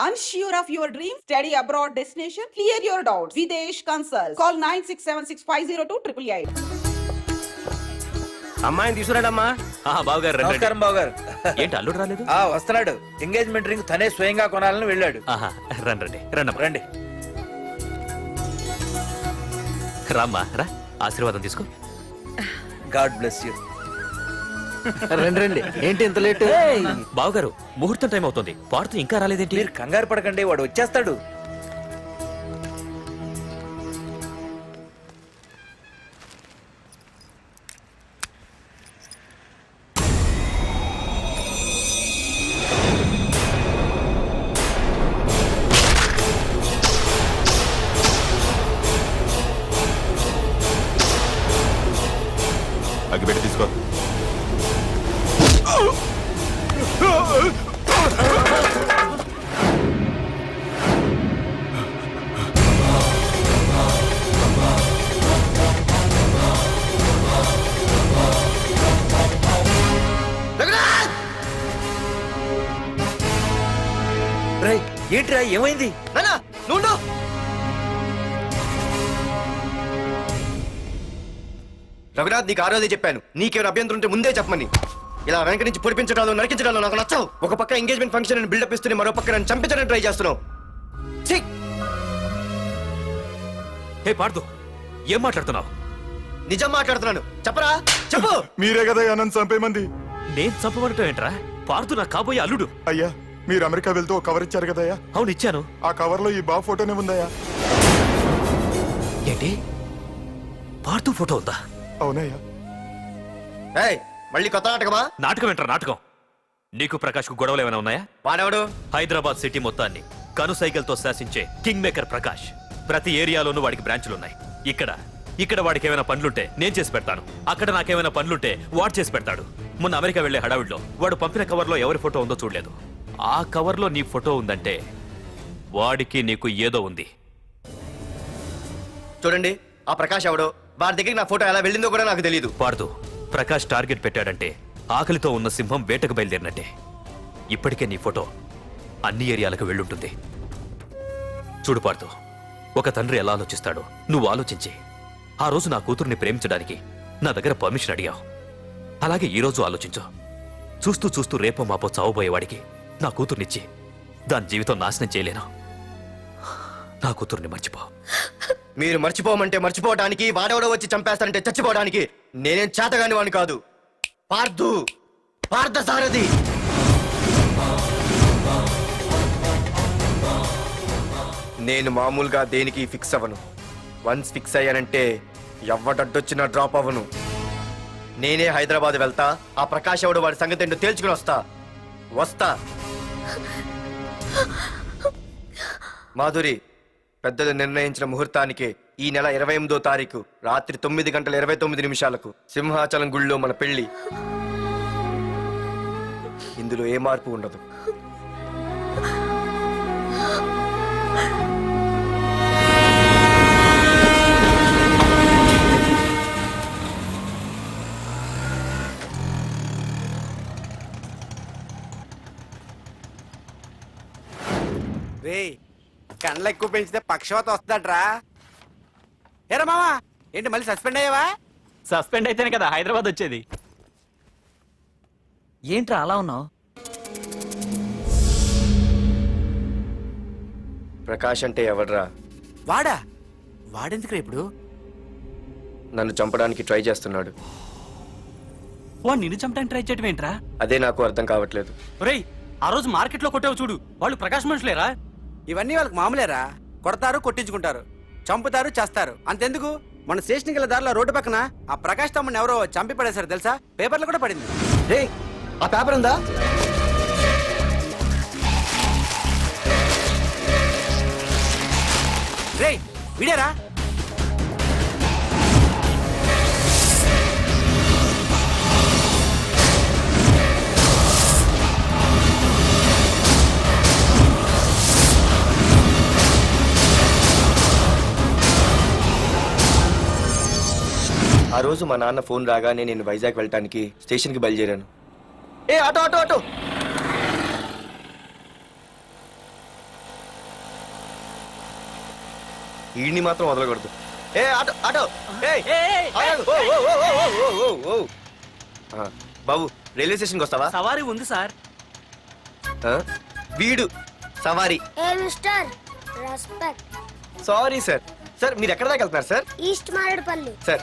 Unsure of your dream? Study abroad destination? Clear your doubts. Videsh Consult. Call 9676502888. అమ్మాయిని తీసుకురాడమ్మా ఆ, బావగారు రండి, రండి. నమస్కారం బాబు గారు ఏంటి అల్లుడు రాలేదు ఆ వస్తున్నాడు ఎంగేజ్మెంట్ రింగ్ తనే స్వయంగా కొనాలని వెళ్ళాడు ఆహా రండి రండి రండమ్మా రండి రామ్మా రా ఆశీర్వాదం తీసుకో గాడ్ బ్లెస్ యూ రండి రండి. ఏంటి ఇంత లేట్? బావగారు ముహూర్తం టైం అవుతుంది. పాడుతూ ఇంకా రాలేదేంటి? మీరు కంగారు పడకండి వాడు వచ్చేస్తాడు. ఏంట్రా ఏమైంది? నానా నుండు రఘునాథ్ నీకు ఆ రోజే చెప్పాను. నీకేమైనా అభ్యంతరం ఉంటే ముందే చెప్పమని. ఇలా వెనక నుంచి పొడిపించడాలు నరికించడాలు నాకు నచ్చవు. ఒక పక్క ఎంగేజ్మెంట్ ఫంక్షన్ అని బిల్డప్ ఇస్తూనే మరో పక్క నన్ను చంపించడానికి ట్రై చేస్తున్నావు. ఛీ! హే పాడుతూ ఏం మాట్లాడుతున్నావు? నిజం మాట్లాడుతున్నాను. చెప్పరా? చెప్పు. మీరే కదా నన్ను చంపేమంది? నేను చంపబడటం ఏంట్రా? పాడుతూ నా కాబోయే అల్లుడు. అయ్యా మీరు అమెరికా వెళ్తూ ఒక కవర్ ఇచ్చారు కదయ్యా? అవును ఇచ్చాను. ఆ కవర్లో ఈ బా ఫోటోనే ఉందయ్యా. ఏంటి? పాడుతూ ఫోటో ఉందా? అవునయ్యా. ఏయ్ మళ్ళీ కొత్త నాటకమా? నాటకం ఏంట్రా నాటకం? నీకు ప్రకాష్కు గొడవలు ఏమైనా ఉన్నాయా? వాడెవడు? హైదరాబాద్ సిటీ మొత్తాన్ని కను సైకిల్తో శాసించే కింగ్ మేకర్ ప్రకాష్. ప్రతి ఏరియాలోనూ వాడికి బ్రాంచులున్నాయి ఇక్కడ ఇక్కడ వాడికి ఏమైనా పనులుంటే నేను చేసి పెడతాను. అక్కడ నాకేమైనా పనులుంటే వాడు చేసి పెడతాడు. మొన్న అమెరికా వెళ్ళే హడావిడిలో వాడు పంపిన కవర్లో ఎవరి ఫోటో ఉందో చూడలేదు. ఆ కవర్లో నీ ఫోటో ఉందంటే వాడికి నీకు ఏదో ఉంది. చూడండి ఆ ప్రకాష్ ఎవడో? వారి దగ్గరికి నా ఫోటో ఎలా వెళ్ళిందో కూడా నాకు తెలియదు పాడుతూ ప్రకాష్ టార్గెట్ పెట్టాడంటే ఆకలితో ఉన్న సింహం వేటకు బయలుదేరినట్టే. ఇప్పటికే నీ ఫోటో అన్ని ఏరియాలకు వెళ్ళుంటుంది. చూడు పాడుతూ ఒక తండ్రి ఎలా ఆలోచిస్తాడో నువ్వు ఆలోచించి. ఆ రోజు నా కూతుర్ని ప్రేమించడానికి నా దగ్గర పర్మిషన్ అడిగావు. అలాగే ఈ రోజు ఆలోచించు. చూస్తూ చూస్తూ రేపో మాపో చావబోయేవాడికి నా కూతుర్నిచ్చి దాని జీవితం నాశనం చేయలేను. నా కూతుర్ని మర్చిపో. మీరు మర్చిపోమంటే మర్చిపోవడానికి వాడెవడో వచ్చి చంపేస్తానంటే చచ్చిపోవడానికి నేనేం చేతగాని వాడిని కాదు. పార్థు! పార్థ సారథి! నేను మామూలుగా దేనికి ఫిక్స్ అవ్వను. వన్స్ ఫిక్స్ అయ్యానంటే ఎవ్వడడ్డొచ్చినా డ్రాప్ అవ్వను. నేనే హైదరాబాద్ వెళ్తా ఆ ప్రకాష్ ఎవడు వాడి సంగతి ఏంటో తేల్చుకుని వస్తా. వస్తా. మాధురి పెద్దలు నిర్ణయించిన ముహూర్తానికి ఈ నెల ఇరవై ఎనిమిదో తారీఖు రాత్రి తొమ్మిది గంటల ఇరవై తొమ్మిది నిమిషాలకు సింహాచలం గుళ్ళో మన పెళ్ళి ఇందులో ఏ మార్పు ఉండదు. రే కండ్లు ఎక్కువ పెంచితే పక్షవాత వస్తుందట్రా. ఏరా మామా ఏంటి మళ్ళీ సస్పెండ్ అయ్యావా? సస్పెండ్ అయితేనే కదా హైదరాబాద్ వచ్చేది. ఏంట్రా అలా ఉన్నావు? ప్రకాష్ అంటే ఎవడ్రా? వాడా? వాడెందుకురా ఇప్పుడు? నన్ను చంపడానికి ట్రై చేస్తున్నాడు. వాడు నిన్ను చంపడానికి ట్రై చేయటం ఏంట్రా? అదే నాకు అర్థం కావట్లేదు. ఒరేయ్ ఆ రోజు మార్కెట్లో కొట్టావు చూడు. వాళ్ళు ప్రకాశ్ మనుషులేరా? ఇవన్నీ వాళ్ళకి మామూలేరా? కొడతారు కొట్టించుకుంటారు. చంపుతారు చేస్తారు. అంతెందుకు? మన స్టేషన్కి వెళ్ళే దారిలో రోడ్డు పక్కన ఆ ప్రకాష్ తమ్ముని ఎవరో చంపి పడేశారు తెలుసా? పేపర్లో కూడా పడింది. రే ఆ పేపర్ ఉందా? రే విడారా? ఆ రోజు మా నాన్న ఫోన్ రాగానే నేను వైజాగ్ వెళ్ళటానికి స్టేషన్కి బయలుదేరాను. ఏ ఆటో ఆటో ఆటో! ఈడిని మాత్రం వదలకూడదు. ఏ ఆటో ఆటో! ఏయ్, ఆగు. ఓ, ఓ, ఓ, ఓ, ఓ, ఓ, ఓ, ఓ. ఆ, బాబు రైల్వే స్టేషన్కి వస్తావా? సవారీ ఉంది సార్? వీడు సవారీ. ఏ mister respect. Sorry sir. Sir మీరు ఎక్కడ దాకా వెళ్తున్నారు సార్? ఈస్ట్ మారేడుపల్లి. సార్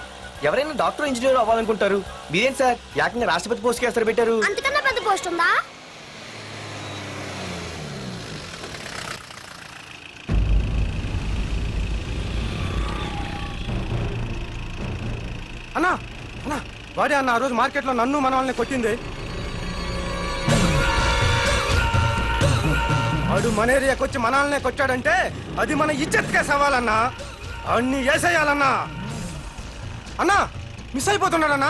ఎవరైనా డాక్టర్ ఇంజనీర్ అవ్వాలనుకుంటారు. మీరేం సార్? ఏకంగా రాష్ట్రపతి పోస్ట్కి ఎస్తారు పెట్టారు. అంతకన్నా పెద్ద పోస్ట్ ఉందా? అన్నా అన్నా వాడే అన్న ఆ రోజు మార్కెట్లో నన్ను మన వాళ్ళని కొట్టింది. వాడు మన ఏరియాకి వచ్చి మనల్నే కొట్టాడంటే అది మన ఇజ్జత్కే సవాలన్నా. అన్ని వేసేయాలన్నా. అన్నా మిస్ అయిపోతున్నాడన్నా.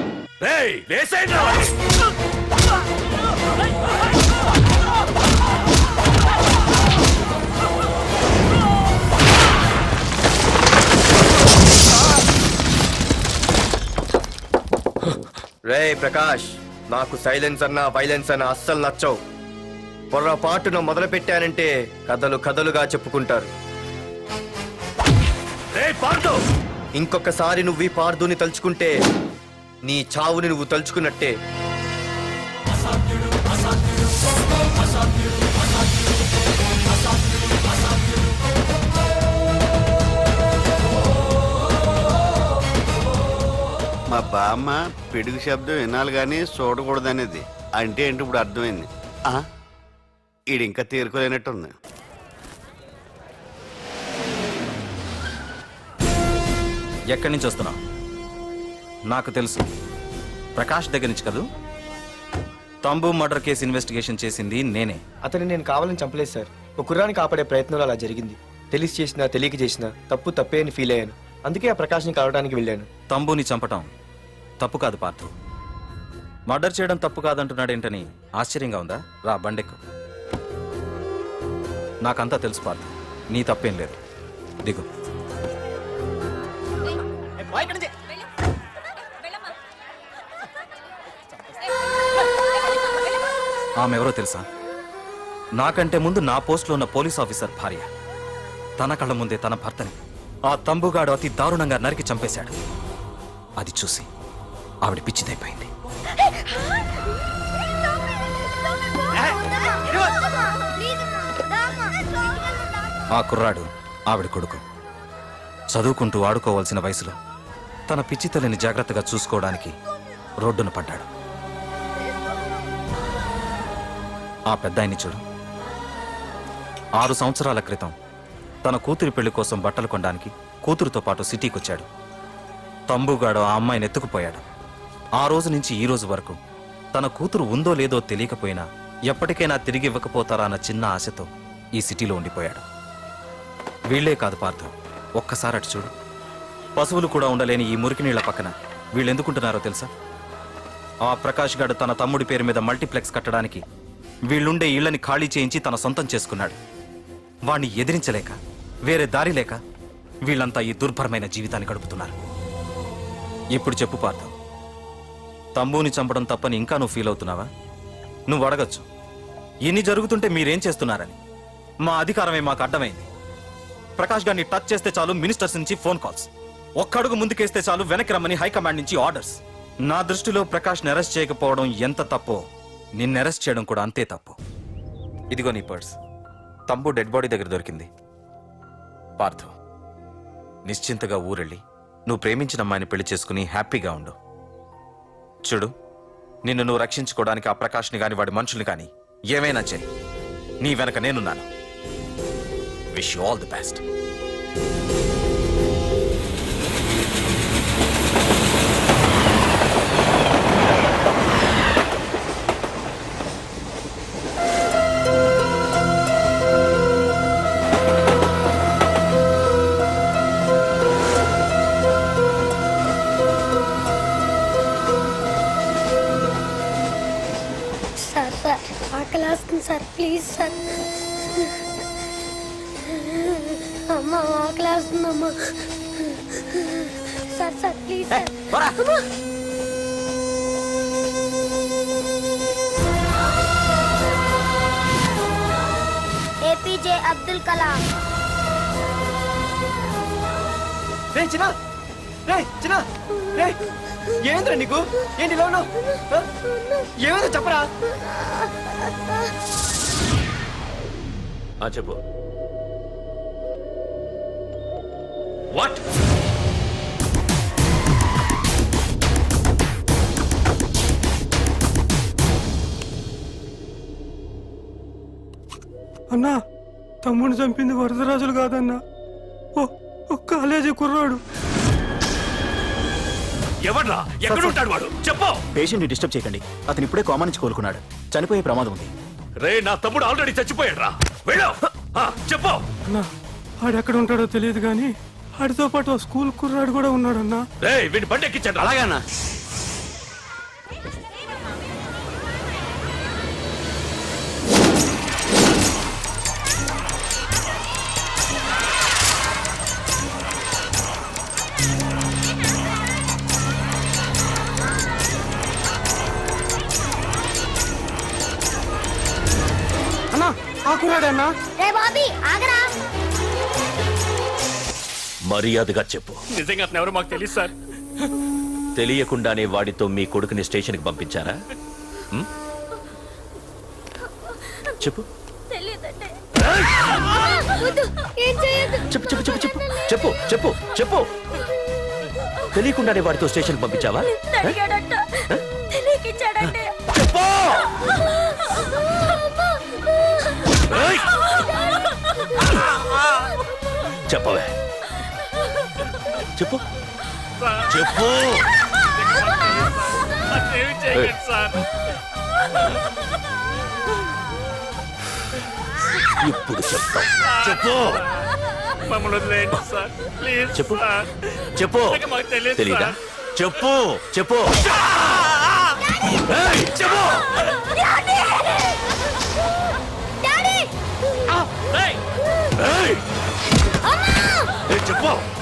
రేయ్ వేసేయండిరా వాడిని. రే ప్రకాష్ నాకు సైలెన్స్ అన్నా వైలెన్స్ అన్నా అస్సలు నచ్చవు. పొర్రపాటున మొదలు పెట్టానంటే కథలు కథలుగా చెప్పుకుంటారు. ఇంకొకసారి నువ్వు ఈ పార్దుని తలుచుకుంటే నీ చావుని నువ్వు తలుచుకున్నట్టే. మా బామ్మ పిడుగు శబ్దం వినాలి కానీ చూడకూడదనేది. అంటే ఏంటి ఇప్పుడు అర్థమైంది? ఆ, ఈడు ఇంకా తేరుకోలేనట్టుంది. ఎక్కడి నుంచి వస్తున్నావు? నాకు తెలుసు. ప్రకాష్ దగ్గర నుంచి కదూ? తంబు మర్డర్ కేసు ఇన్వెస్టిగేషన్ చేసింది నేనే. అతన్ని నేను కావాలని చంపలేదు సార్. ఒక కుర్రాన్ని కాపాడే ప్రయత్నంలో అలా జరిగింది. తెలిసి చేసినా తెలియక చేసినా తప్పు తప్పే అని ఫీల్ అయ్యాను. అందుకే ఆ ప్రకాష్ని కలవడానికి వెళ్ళాను. తంబుని చంపటం తప్పు కాదు పార్థు. మర్డర్ చేయడం తప్పు కాదంటున్నాడేంటని ఆశ్చర్యంగా ఉందా? రా బండెక్కు. నాకంతా తెలుసు పార్థు. నీ తప్పేం లేదు. దిగు. ఆమె ఎవరో తెలుసా? నాకంటే ముందు నా పోస్ట్లో ఉన్న పోలీస్ ఆఫీసర్ భార్య. తన కళ్ళ ముందే తన భర్తని ఆ తంబుగాడు అతి దారుణంగా నరికి చంపేశాడు. అది చూసి ఆవిడ పిచ్చిదైపోయింది. ఆ కుర్రాడు ఆవిడ కొడుకు. చదువుకుంటూ ఆడుకోవాల్సిన వయసులో తన పిచ్చి తల్లిని జాగ్రత్తగా చూసుకోవడానికి రోడ్డున పడ్డాడు. ఆ పెద్దాయన్ని చూడు. ఆరు సంవత్సరాల క్రితం తన కూతురి పెళ్ళి కోసం బట్టలు కొనడానికి కూతురుతో పాటు సిటీకి వచ్చాడు తంబుగాడు ఆ అమ్మాయిని ఎత్తుకుపోయాడు. ఆ రోజు నుంచి ఈ రోజు వరకు తన కూతురు ఉందో లేదో తెలియకపోయినా ఎప్పటికైనా తిరిగి ఇవ్వకపోతారా అన్న చిన్న ఆశతో ఈ సిటీలో ఉండిపోయాడు. వీళ్ళే కాదు పార్థం ఒక్కసారి అటు చూడు. పశువులు కూడా ఉండలేని ఈ మురికి నీళ్ళ పక్కన వీళ్ళు ఎందుకుంటున్నారో తెలుసా? ఆ ప్రకాష్ గాడు తన తమ్ముడి పేరు మీద మల్టీప్లెక్స్ కట్టడానికి వీళ్ళుండే ఇళ్ళని ఖాళీ చేయించి తన సొంతం చేసుకున్నాడు. వాణ్ణి ఎదిరించలేక వేరే దారి లేక వీళ్ళంతా ఈ దుర్భరమైన జీవితాన్ని గడుపుతున్నారు. ఇప్పుడు చెప్పు పార్థం. తమ్ముని చంపడం తప్పని ఇంకా నువ్వు ఫీల్ అవుతున్నావా? నువ్వు అడగచ్చు. ఇన్ని జరుగుతుంటే మీరేం చేస్తున్నారని. మా అధికారమే మాకు అడ్డమైంది. ప్రకాష్ గారిని టచ్ చేస్తే చాలు మినిస్టర్స్ నుంచి ఫోన్ కాల్స్. ఒక్కడుగు ముందుకేస్తే చాలు వెనక్కి రమ్మని హైకమాండ్ నుంచి ఆర్డర్స్. నా దృష్టిలో ప్రకాష్ని అరెస్ట్ చేయకపోవడం ఎంత తప్పో నిన్ను అరెస్ట్ చేయడం కూడా అంతే తప్పు. ఇదిగో నీ పర్స్. తంబు డెడ్ బాడీ దగ్గర దొరికింది. పార్థు నిశ్చింతగా ఊరెళ్ళి నువ్వు ప్రేమించిన అమ్మాయిని పెళ్ళి చేసుకుని హ్యాపీగా ఉండు. చూడు నిన్ను నువ్వు రక్షించుకోవడానికి ఆ ప్రకాష్ని కానీ వాడి మనుషుల్ని కానీ ఏమైనా చేయి నీ వెనక నేనున్నాను. Wish you all the best రే చిన్న. రే చిన్న. రే ఏమైందిరా నీకు? ఏంటి ఇలా ఉన్నావు? ఏమైందో చెప్పరా? ఆ చెప్పు. వాట్ అన్నా తమ్ముడిని చంపింది వరదరాజులు కాదన్నా. కాలేజీ కుర్రాడు. ఎవడ్రా ఎక్కడుంటాడు వాడు? చెప్పు. పేషెంట్ డిస్టర్బ్ చేయకండి. అతను ఇప్పుడే కోమా నుంచి కోలుకున్నాడు. చనిపోయే ప్రమాదం ఉంది. రే నా తమ్ముడు ఆల్రెడీ చచ్చిపోయాడు రా వెళ్ళు. ఆ, చెప్పు. అన్నా ఆడు ఎక్కడ ఉంటాడో తెలియదు కానీ ఆడితో పాటు ఆ స్కూల్ కుర్రాడు కూడా ఉన్నాడన్నా. రే వీడిని బండి ఎక్కించండి అలాగే అన్నా. మర్యాదగా చెప్పు. నిజంగా అతను ఎవరు మాకు తెలియదు సార్. తెలియకుండానే వాడితో మీ కొడుకుని స్టేషన్కి పంపించారా? ఉం? చెప్పు. ఏం చెప్పు చెప్పు చెప్పు చెప్పు. చెప్పు చెప్పు చెప్పు. తెలియకుండానే వాడితో స్టేషన్కి పంపించావా? అడిగాడంట. తెలియకిచ్చాడంటే చెప్పు. ఏయ్! చెప్పవే. చెప్పు. చెప్పు. ఇప్పుడు చెప్తా. చెప్పు. చెప్పు. చెప్పు. తెలియదు తెలీదా. చెప్పు. చెప్పు. చెప్పు. చెప్పు.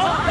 好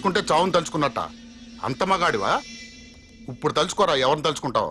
తలుచుకుంటే చావును తలుచుకున్నట్ట. అంత మగాడివా? ఇప్పుడు తలుచుకోరా ఎవరిని తలుచుకుంటావు?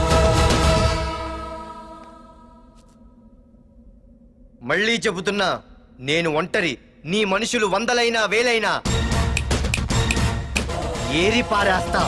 మళ్ళీ చెబుతున్నా నేను ఒంటరి. నీ మనుషులు వందలైనా వేలైనా. ఏరి పారేస్తా